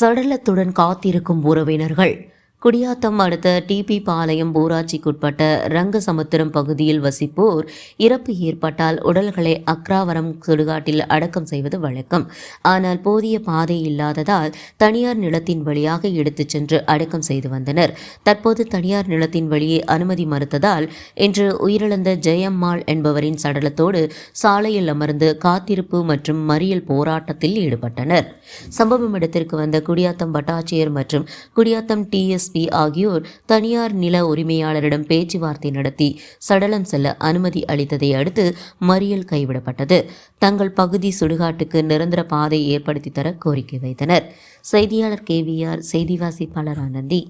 சடலத்துடன் காத்திருக்கும் உறவினர்கள். குடியாத்தம் அடுத்த டிபி பாளையம் ஊராட்சிக்குட்பட்ட ரங்கசமுத்திரம் பகுதியில் வசிப்போர் இறப்பு ஏற்பட்டால் உடல்களை அக்ராவரம் சுடுகாட்டில் அடக்கம் செய்வது வழக்கம். ஆனால் போதிய பாதை இல்லாததால் தனியார் நிலத்தின் வழியாக எடுத்துச் சென்று அடக்கம் செய்து வந்தனர். தற்போது தனியார் நிலத்தின் வழியே அனுமதி மறுத்ததால் இன்று உயிரிழந்த ஜெயம்மாள் என்பவரின் சடலத்தோடு சாலையில் அமர்ந்து காத்திருப்பு மற்றும் மறியல் போராட்டத்தில் ஈடுபட்டனர். சம்பவம் இடத்திற்கு வந்த குடியாத்தம் வட்டாட்சியர் மற்றும் குடியாத்தம் டிஎஸ்பி ஆகியோர் தனியார் நில உரிமையாளரிடம் பேச்சுவார்த்தை நடத்தி சடலம் செல்ல அனுமதி அளித்ததை அடுத்து மறியல் கைவிடப்பட்டது. தங்கள் பகுதி சுடுகாட்டுக்கு நிரந்தர பாதை ஏற்படுத்தி தர கோரிக்கை வைத்தனர். செய்தியாளர் கேவிஆர் செய்தி வாசிப்பாளர் ஆனந்தி